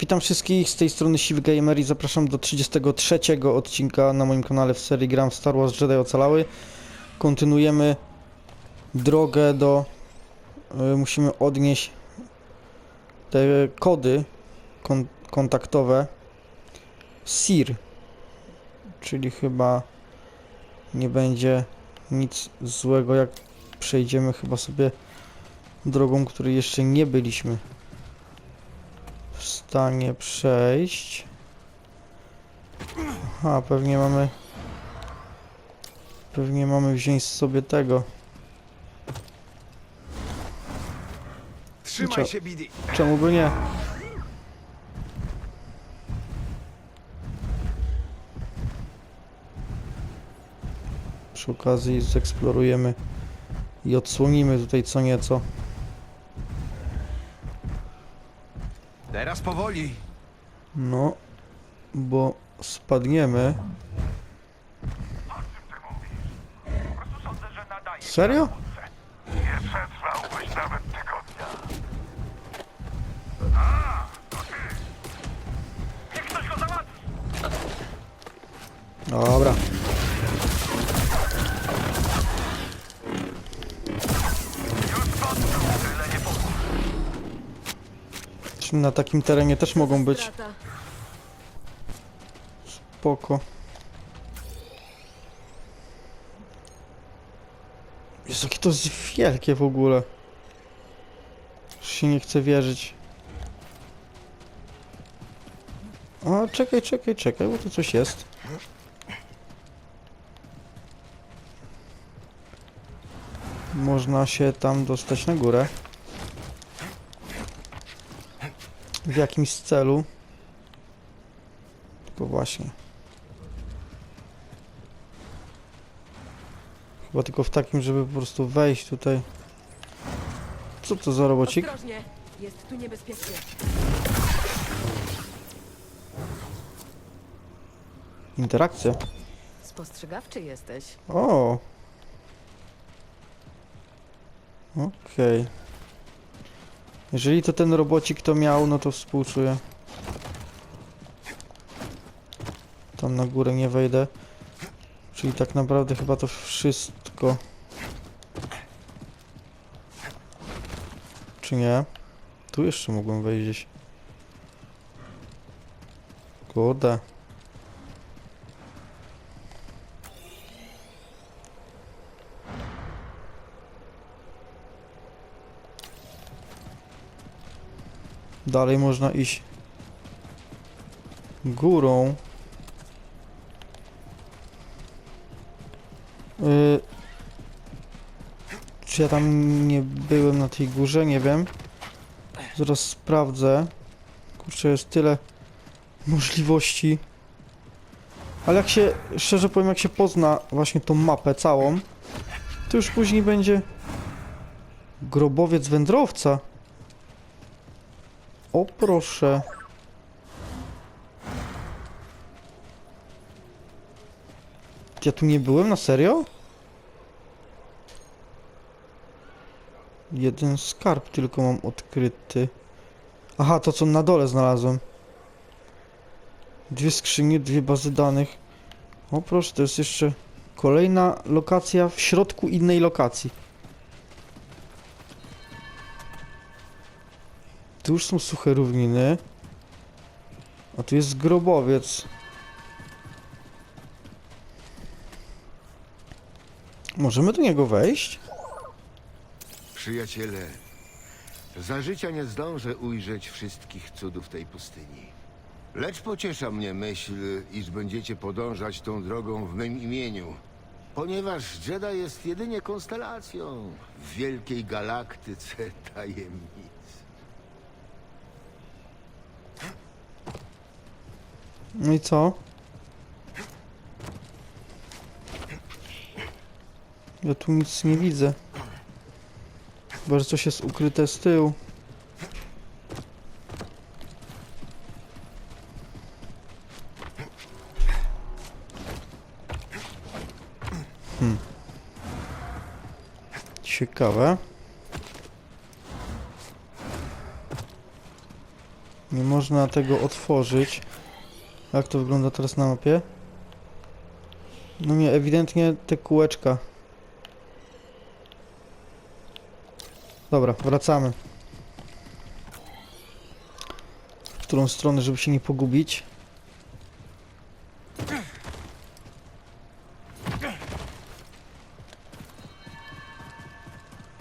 Witam wszystkich z tej strony Siwy Gamer i zapraszam do 33 odcinka na moim kanale w serii Gram Star Wars Jedi Ocalały. Kontynuujemy drogę do... y, musimy odnieść te kody kon kontaktowe SIR, czyli chyba nie będzie nic złego jak przejdziemy chyba sobie drogą, której jeszcze nie byliśmy w stanie przejść. A, pewnie mamy... Pewnie mamy wziąć sobie tego. Trzymaj się, Bidi. Czemu by nie? Przy okazji zeksplorujemy i odsłonimy tutaj co nieco. Teraz powoli. No, bo spadniemy. Serio? Nie przetrwałbyś nawet tygodnia. Niech ktoś go załatwi! Dobra. Na takim terenie też mogą być spoko. Jest jakie to jest wielkie w ogóle. Już się nie chce wierzyć. A czekaj, czekaj, czekaj, bo tu coś jest. Można się tam dostać na górę. W jakimś celu. Tylko właśnie. Chyba tylko w takim, żeby po prostu wejść tutaj. Co to za robocik? Ostrożnie, jest tu niebezpiecznie. Interakcja. Spostrzegawczy jesteś. O. Okej. Jeżeli to ten robocik to miał, no to współczuję. Tam na górę nie wejdę. Czyli tak naprawdę chyba to wszystko. Czy nie? Tu jeszcze mogłem wejść. Kurde. Dalej można iść górą. Yy, czy ja tam nie byłem na tej górze? Nie wiem. Zaraz sprawdzę. Kurczę, jest tyle możliwości. Ale jak się, szczerze powiem, jak się pozna właśnie tą mapę całą, to już później będzie grobowiec wędrowca. O proszę. Ja tu nie byłem, na serio? Jeden skarb tylko mam odkryty. Aha, to co na dole znalazłem. Dwie skrzynie, dwie bazy danych. O proszę, to jest jeszcze kolejna lokacja w środku innej lokacji. Tu już są suche równiny. A tu jest grobowiec. Możemy do niego wejść? Przyjaciele, za życia nie zdążę ujrzeć wszystkich cudów tej pustyni. Lecz pociesza mnie myśl, iż będziecie podążać tą drogą w mym imieniu. Ponieważ Jedi jest jedynie konstelacją w wielkiej galaktyce tajemnic. No i co? Ja tu nic nie widzę. Chyba, że jest ukryte z tyłu. Hmm. Ciekawe. Nie można tego otworzyć. Jak to wygląda teraz na mapie? No nie, ewidentnie te kółeczka. Dobra, wracamy. W którą stronę, żeby się nie pogubić?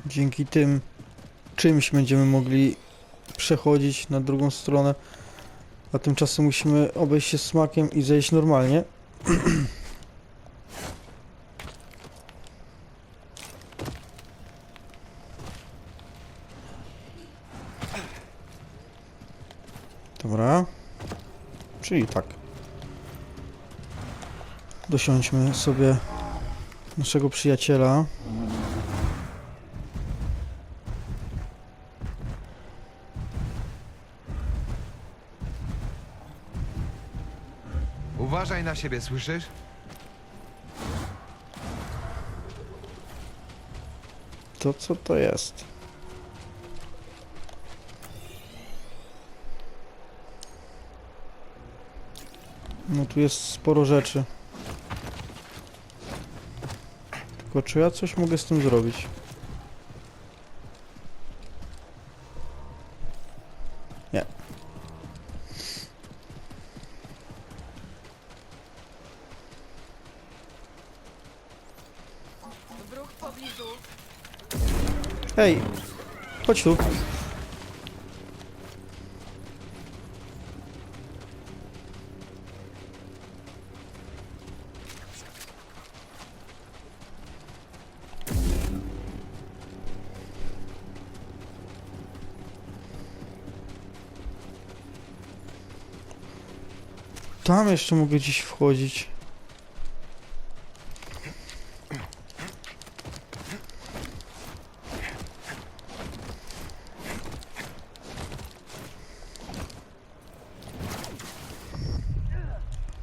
Dzięki tym czymś będziemy mogli przechodzić na drugą stronę. A tymczasem musimy obejść się smakiem i zejść normalnie. Dobra. Czyli tak. Dosiądźmy sobie naszego przyjaciela. Siebie, słyszysz? To co to jest? No tu jest sporo rzeczy. Tylko czy ja coś mogę z tym zrobić? Nie. Wróg w pobliżu. Hej! Chodź tu. Tam jeszcze mogę gdzieś wchodzić.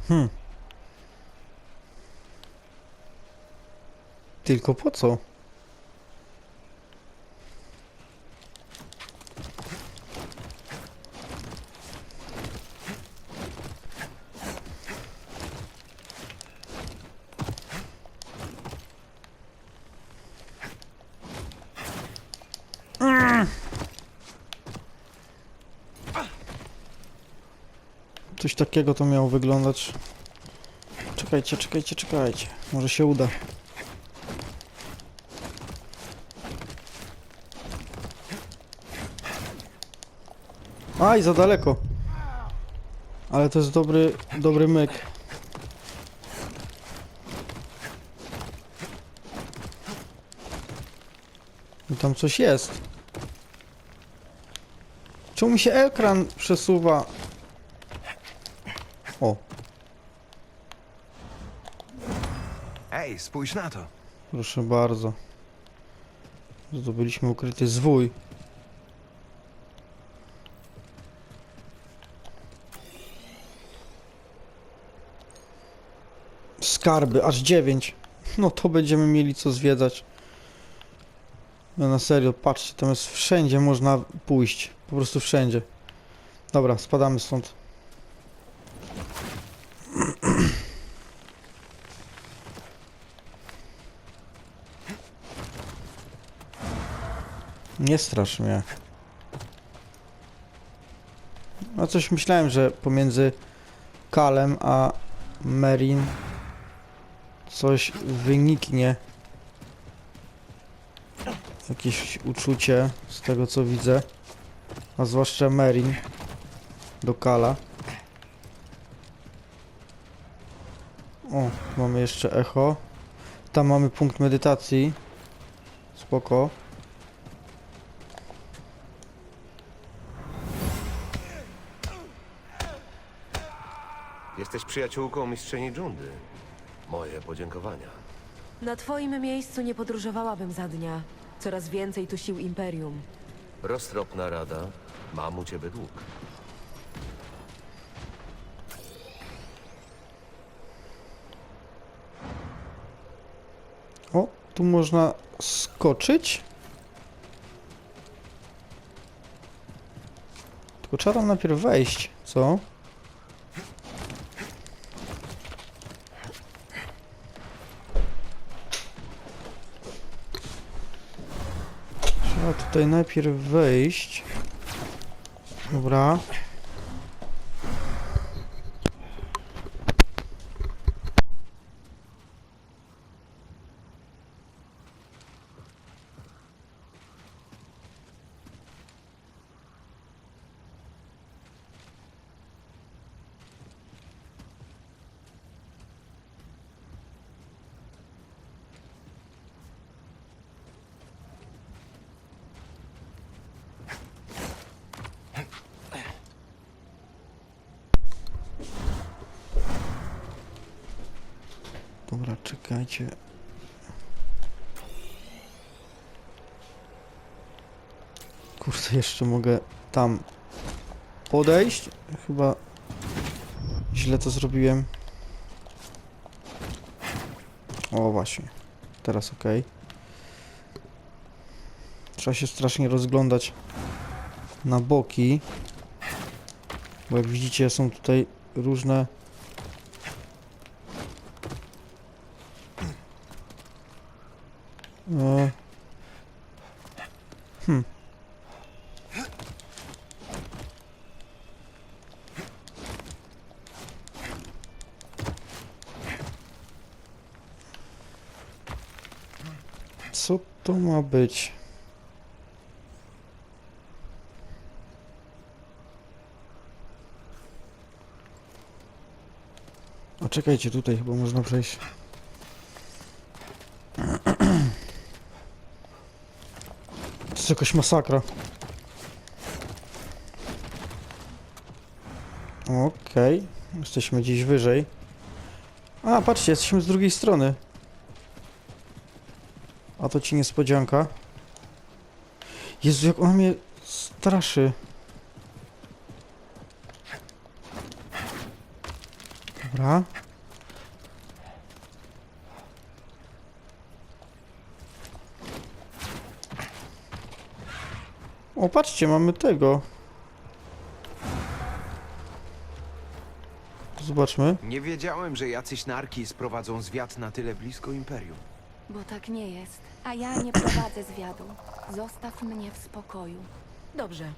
Hmm. Tylko po co? Coś takiego to miało wyglądać. Czekajcie, czekajcie, czekajcie. Może się uda. Aj, za daleko. Ale to jest dobry, dobry myk. I tam coś jest. Czemu mi się ekran przesuwa? O, Ej, spójrz na to. Proszę bardzo. Zdobyliśmy ukryty zwój. Skarby, aż dziewięć. No to będziemy mieli co zwiedzać. No na serio, patrzcie, tam jest wszędzie można pójść. Po prostu wszędzie. Dobra, spadamy stąd. Nie strasz mnie. No coś myślałem, że pomiędzy Kalem a Merin coś wyniknie. Jakieś uczucie z tego co widzę. A zwłaszcza Merin do Kala. O, mamy jeszcze echo. Tam mamy punkt medytacji. Spoko. Jesteś przyjaciółką mistrzyni Dżundy. Moje podziękowania. Na twoim miejscu nie podróżowałabym za dnia. Coraz więcej tu sił Imperium. Roztropna rada. Mam u ciebie dług. O, tu można skoczyć. Tylko trzeba tam najpierw wejść, co? Trzeba tutaj najpierw wejść. Dobra. Dobra, czekajcie. Kurde, jeszcze mogę tam podejść. Chyba źle to zrobiłem. O, właśnie. Teraz ok. Trzeba się strasznie rozglądać na boki. Bo jak widzicie, są tutaj różne Co to ma być? A czekajcie, tutaj chyba można przejść. To jest jakaś masakra. Okej, jesteśmy gdzieś wyżej. A, patrzcie, jesteśmy z drugiej strony. A to ci niespodzianka. Jezu, jak on mnie straszy. Dobra. O, patrzcie, mamy tego. Zobaczmy. Nie wiedziałem, że jacyś narki sprowadzą zwiat na tyle blisko Imperium. Bo tak nie jest. A ja nie prowadzę zwiadu. Zostaw mnie w spokoju. Dobrze.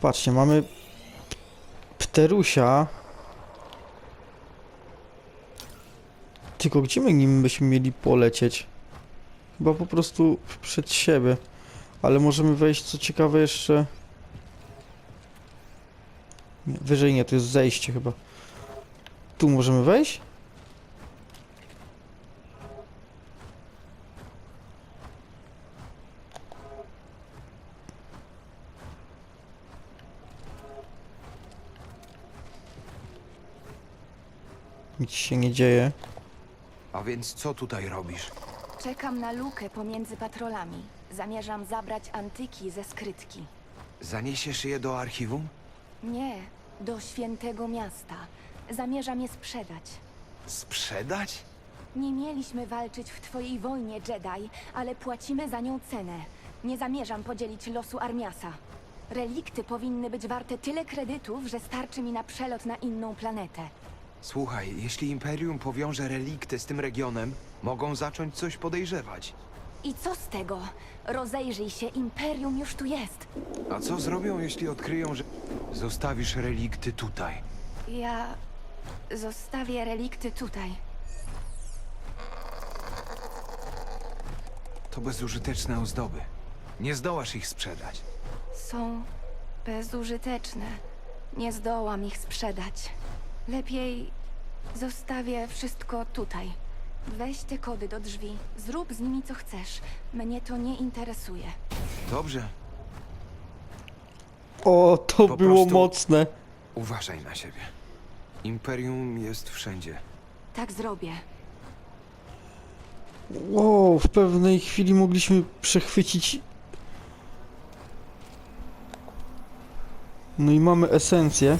Patrzcie, mamy Pterusia. Tylko gdzie my nim byśmy mieli polecieć? Chyba po prostu przed siebie. Ale możemy wejść, co ciekawe, jeszcze... Nie, wyżej nie, to jest zejście chyba. Tu możemy wejść? Nic się nie dzieje. A więc co tutaj robisz? Czekam na lukę pomiędzy patrolami. Zamierzam zabrać antyki ze skrytki. Zaniesiesz je do archiwum? Nie, do świętego miasta. Zamierzam je sprzedać. Sprzedać? Nie mieliśmy walczyć w twojej wojnie, Jedi, ale płacimy za nią cenę. Nie zamierzam podzielić losu Armiasa. Relikty powinny być warte tyle kredytów, że starczy mi na przelot na inną planetę. Słuchaj, jeśli Imperium powiąże relikty z tym regionem, mogą zacząć coś podejrzewać. I co z tego? Rozejrzyj się, Imperium już tu jest. A co zrobią, jeśli odkryją, że zostawisz relikty tutaj? Ja zostawię relikty tutaj. To bezużyteczne ozdoby. Nie zdołasz ich sprzedać. Są bezużyteczne. Nie zdołam ich sprzedać. Lepiej zostawię wszystko tutaj. Weź te kody do drzwi. Zrób z nimi co chcesz. Mnie to nie interesuje. Dobrze, O, to Po było prostu- mocne. uważaj na siebie. Imperium jest wszędzie. Tak zrobię. Wow, w pewnej chwili mogliśmy przechwycić. No i mamy esencję.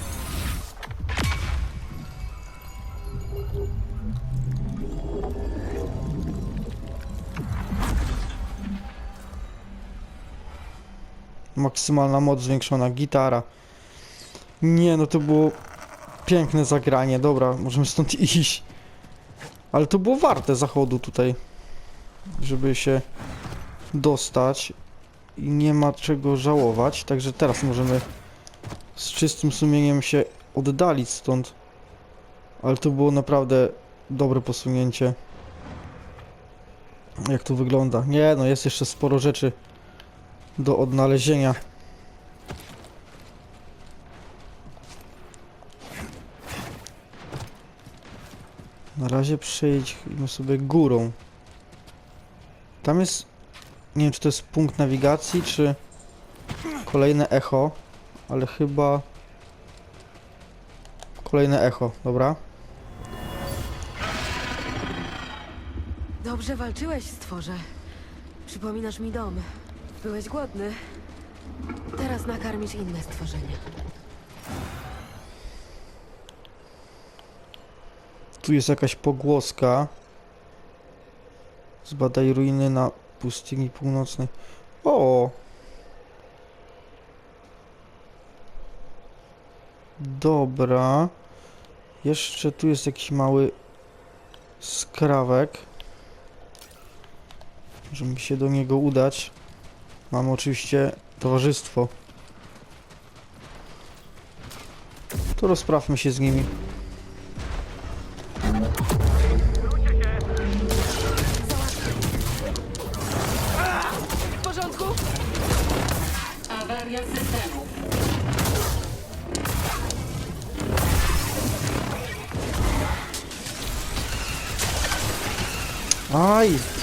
Maksymalna moc zwiększona, gitara. Nie, no to było piękne zagranie. Dobra, możemy stąd iść. Ale to było warte zachodu tutaj, żeby się dostać. I nie ma czego żałować, także teraz możemy z czystym sumieniem się oddalić stąd. Ale to było naprawdę dobre posunięcie. Jak tu wygląda? Nie, no jest jeszcze sporo rzeczy do odnalezienia. Na razie przejdźmy sobie górą. Tam jest... Nie wiem, czy to jest punkt nawigacji, czy kolejne echo, ale chyba... Kolejne echo, dobra. Dobrze walczyłeś, stworze. Przypominasz mi dom. Byłeś głodny. Teraz nakarmisz inne stworzenia. Tu jest jakaś pogłoska. Zbadaj ruiny na pustyni północnej. O! Dobra. Jeszcze tu jest jakiś mały skrawek. Możemy się do niego udać. Mamy oczywiście towarzystwo. To rozprawmy się z nimi. W porządku? Aj!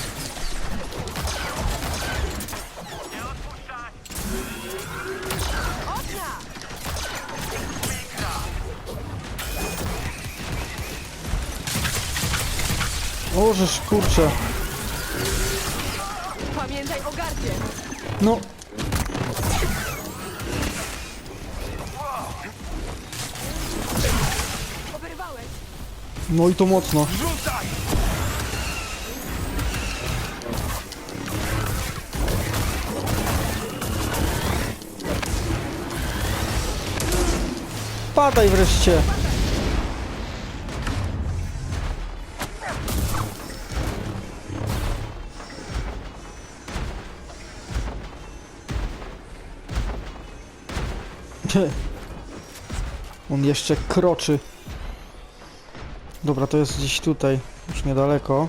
O, żeż kurczę. Pamiętaj o gardzie! No. Oberwałeś! No i to mocno. Padaj wreszcie. On jeszcze kroczy. Dobra, to jest gdzieś tutaj, już niedaleko.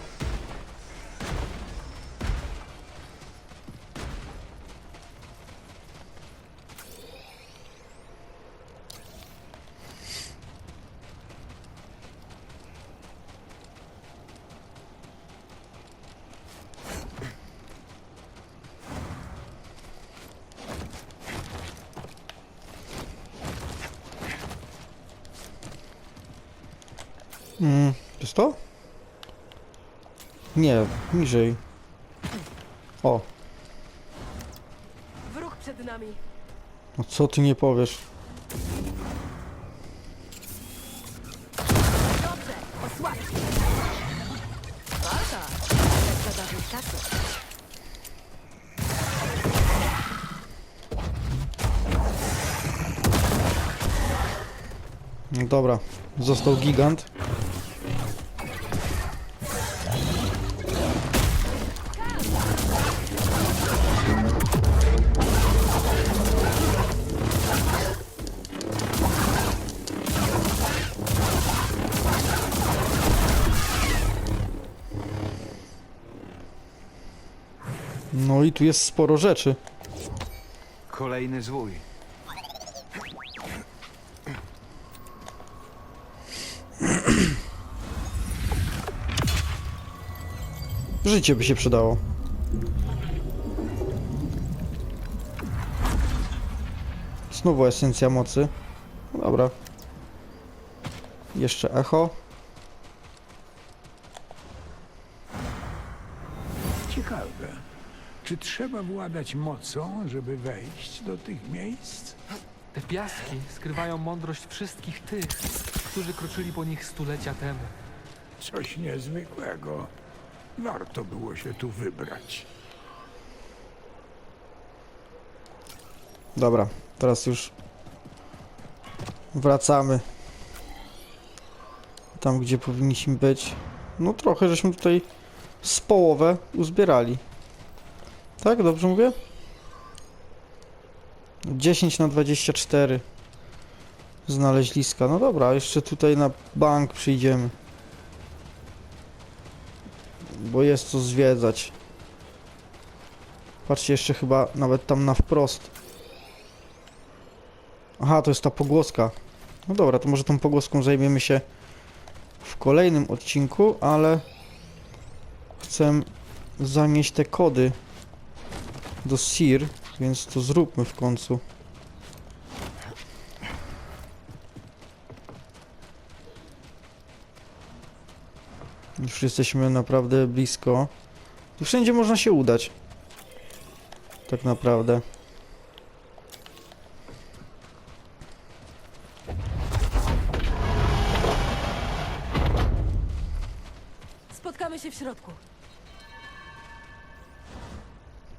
Mm, to jest to? Nie, niżej. O, Wróg przed nami. no co ty nie powiesz? Dobrze, osłabź! Walka! Jak za dawnych czasów. No dobra, został gigant. Tu jest sporo rzeczy. Kolejny zwój. Życie by się przydało. Znowu esencja mocy. Dobra. Jeszcze echo. Czy trzeba władać mocą, żeby wejść do tych miejsc? Te piaski skrywają mądrość wszystkich tych, którzy kroczyli po nich stulecia temu. Coś niezwykłego. Warto było się tu wybrać. Dobra, teraz już wracamy tam, gdzie powinniśmy być. No trochę żeśmy tutaj z połowę uzbierali. Tak, dobrze mówię? 10 na 24 znaleźliska. No dobra, jeszcze tutaj na bank przyjdziemy. Bo jest co zwiedzać. Patrzcie, jeszcze chyba nawet tam na wprost. Aha, to jest ta pogłoska. No dobra, to może tą pogłoską zajmiemy się w kolejnym odcinku, ale chcę zanieść te kody do SIR, więc to zróbmy w końcu. Już jesteśmy naprawdę blisko. Tu wszędzie można się udać. Tak naprawdę.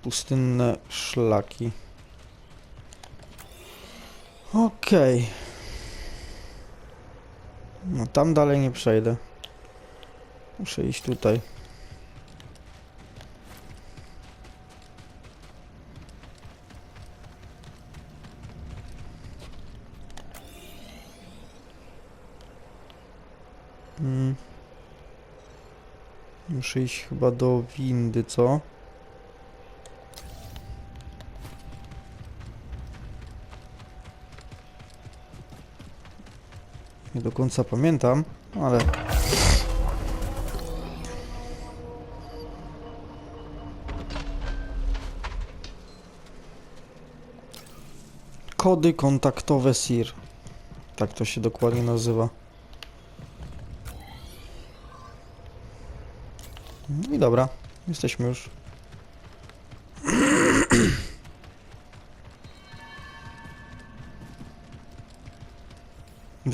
Pustynne szlaki. Okej. No tam dalej nie przejdę. Muszę iść tutaj. Mm. Muszę iść chyba do windy, co? Nie do końca pamiętam, ale... Kody kontaktowe SIR. Tak to się dokładnie nazywa. No i dobra, jesteśmy już.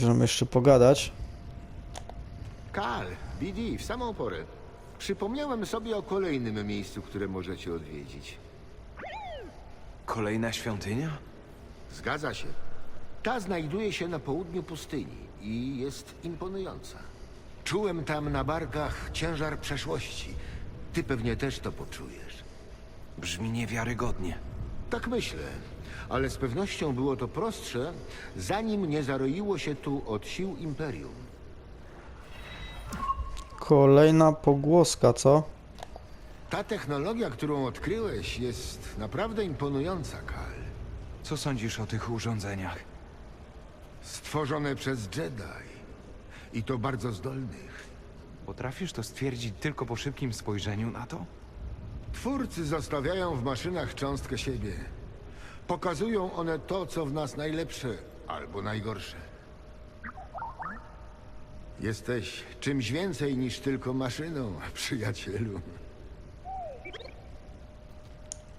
Możemy jeszcze pogadać. Kal, BD, w samą porę. Przypomniałem sobie o kolejnym miejscu, które możecie odwiedzić. Kolejna świątynia? Zgadza się. Ta znajduje się na południu pustyni i jest imponująca. Czułem tam na barkach ciężar przeszłości. Ty pewnie też to poczujesz. Brzmi niewiarygodnie. Tak myślę, ale z pewnością było to prostsze, zanim nie zaroiło się tu od sił Imperium. Kolejna pogłoska, co? Ta technologia, którą odkryłeś, jest naprawdę imponująca, Kal. Co sądzisz o tych urządzeniach? Stworzone przez Jedi. I to bardzo zdolnych. Potrafisz to stwierdzić tylko po szybkim spojrzeniu na to? Twórcy zostawiają w maszynach cząstkę siebie. Pokazują one to, co w nas najlepsze albo najgorsze. Jesteś czymś więcej niż tylko maszyną, przyjacielu.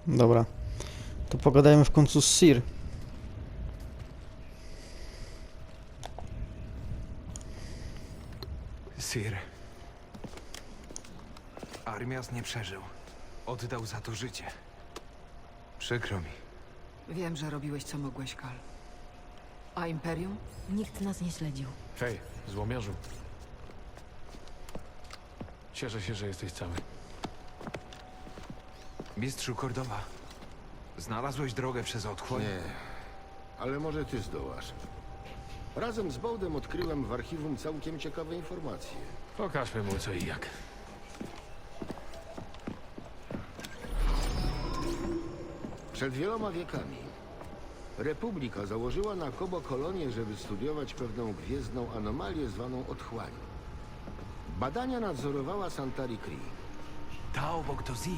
Dobra. To pogadajmy w końcu z Sir. Sir. Armias nie przeżył. Oddał za to życie. Przykro mi. Wiem, że robiłeś co mogłeś, Kal. A Imperium? Nikt nas nie śledził. Hej, złomiarzu. Cieszę się, że jesteś cały. Mistrzu Kordowa. Znalazłeś drogę przez otchłań? Nie, ale może ty zdołasz. Razem z Bołdem odkryłem w archiwum całkiem ciekawe informacje. Pokażmy mu co i jak. Przed wieloma wiekami Republika założyła na Kobo kolonię, żeby studiować pewną gwiezdną anomalię zwaną otchłanią. Badania nadzorowała Santari Kree. Ta obok to Zi.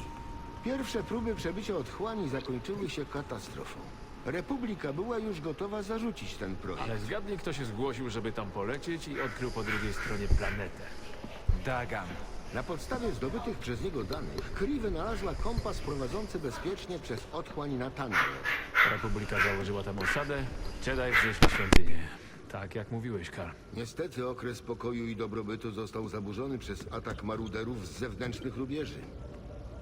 Pierwsze próby przebycia otchłani zakończyły się katastrofą. Republika była już gotowa zarzucić ten projekt. Ale zgadnij, kto się zgłosił, żeby tam polecieć i odkrył po drugiej stronie planetę. Dagan. Na podstawie zdobytych przez niego danych, Kree wynalazła kompas prowadzący bezpiecznie przez otchłań na Tandre. Republika założyła tam osadę, Jedi wznieśli świątynię. Tak jak mówiłeś, Karl. Niestety okres pokoju i dobrobytu został zaburzony przez atak maruderów z zewnętrznych rubieży.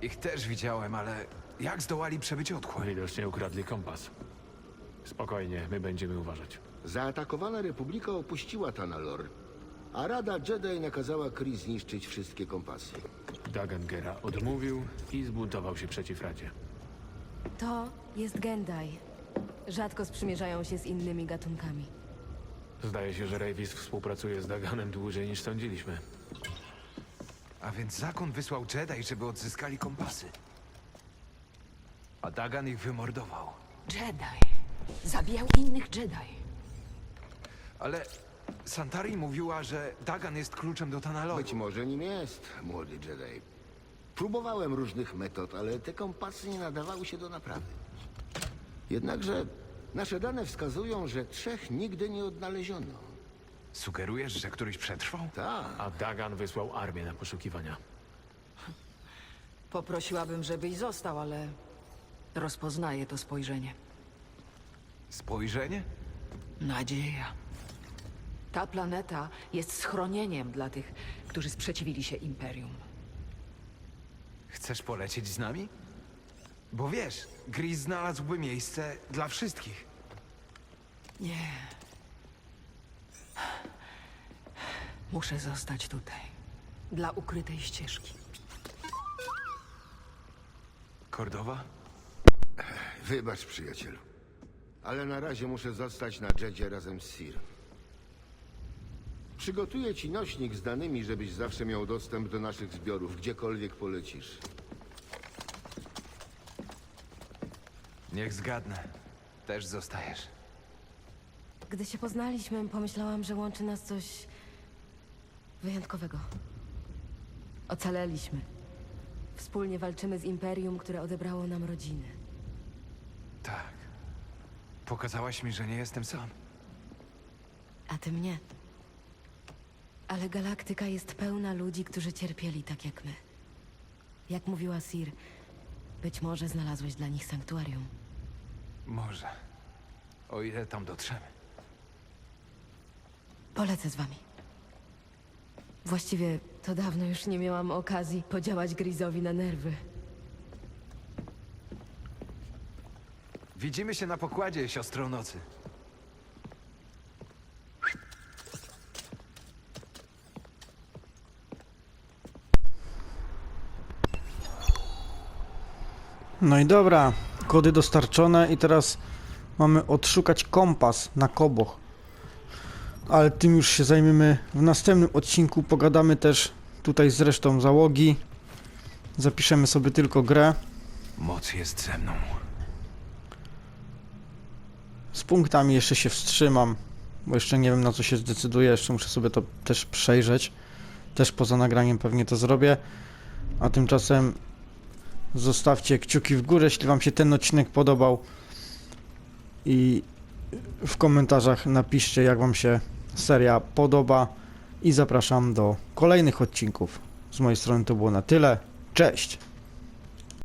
Ich też widziałem, ale jak zdołali przebyć otchłań? Widocznie ukradli kompas. Spokojnie, my będziemy uważać. Zaatakowana Republika opuściła Tanalor, a Rada Jedi nakazała Kree zniszczyć wszystkie kompasy. Dagan Gera odmówił i zbuntował się przeciw Radzie. To jest Gendai. Rzadko sprzymierzają się z innymi gatunkami. Zdaje się, że Ravis współpracuje z Daganem dłużej niż sądziliśmy. A więc zakon wysłał Jedi, żeby odzyskali kompasy. A Dagan ich wymordował. Jedi. Zabijał innych Jedi. Ale Santari mówiła, że Dagan jest kluczem do. Być może nim jest, młody Jedi. Próbowałem różnych metod, ale te kompasy nie nadawały się do naprawy. Jednakże nasze dane wskazują, że trzech nigdy nie odnaleziono. Sugerujesz, że któryś przetrwał? Tak, A Dagan wysłał armię na poszukiwania. Poprosiłabym, żebyś został, ale rozpoznaję to spojrzenie. Spojrzenie? Nadzieja. Ta planeta jest schronieniem dla tych, którzy sprzeciwili się Imperium. Chcesz polecieć z nami? Bo wiesz, Gris znalazłby miejsce dla wszystkich. Nie. Muszę zostać tutaj. Dla ukrytej ścieżki. Kordowa? wybacz przyjacielu. Ale na razie muszę zostać na Jedzie razem z Sir. Przygotuję ci nośnik z danymi, żebyś zawsze miał dostęp do naszych zbiorów, gdziekolwiek polecisz. Niech zgadnę. Też zostajesz. Gdy się poznaliśmy, pomyślałam, że łączy nas coś wyjątkowego. Ocaleliśmy. Wspólnie walczymy z imperium, które odebrało nam rodziny. Tak. Pokazałaś mi, że nie jestem sam. A ty mnie. Ale galaktyka jest pełna ludzi, którzy cierpieli tak jak my. Jak mówiła Sir, być może znalazłeś dla nich sanktuarium. Może. O ile tam dotrzemy. Polecę z wami. Właściwie to dawno już nie miałam okazji podziałać Grizowi na nerwy. Widzimy się na pokładzie, siostro nocy. No i dobra, kody dostarczone i teraz mamy odszukać kompas na koboch. Ale tym już się zajmiemy w następnym odcinku. Pogadamy też tutaj z resztą załogi. Zapiszemy sobie tylko grę. Moc jest ze mną. Z punktami jeszcze się wstrzymam, bo jeszcze nie wiem na co się zdecyduję. Jeszcze muszę sobie to też przejrzeć. Też poza nagraniem pewnie to zrobię. A tymczasem zostawcie kciuki w górę, jeśli Wam się ten odcinek podobał. I w komentarzach napiszcie, jak Wam się seria podoba. I zapraszam do kolejnych odcinków. Z mojej strony to było na tyle. Cześć!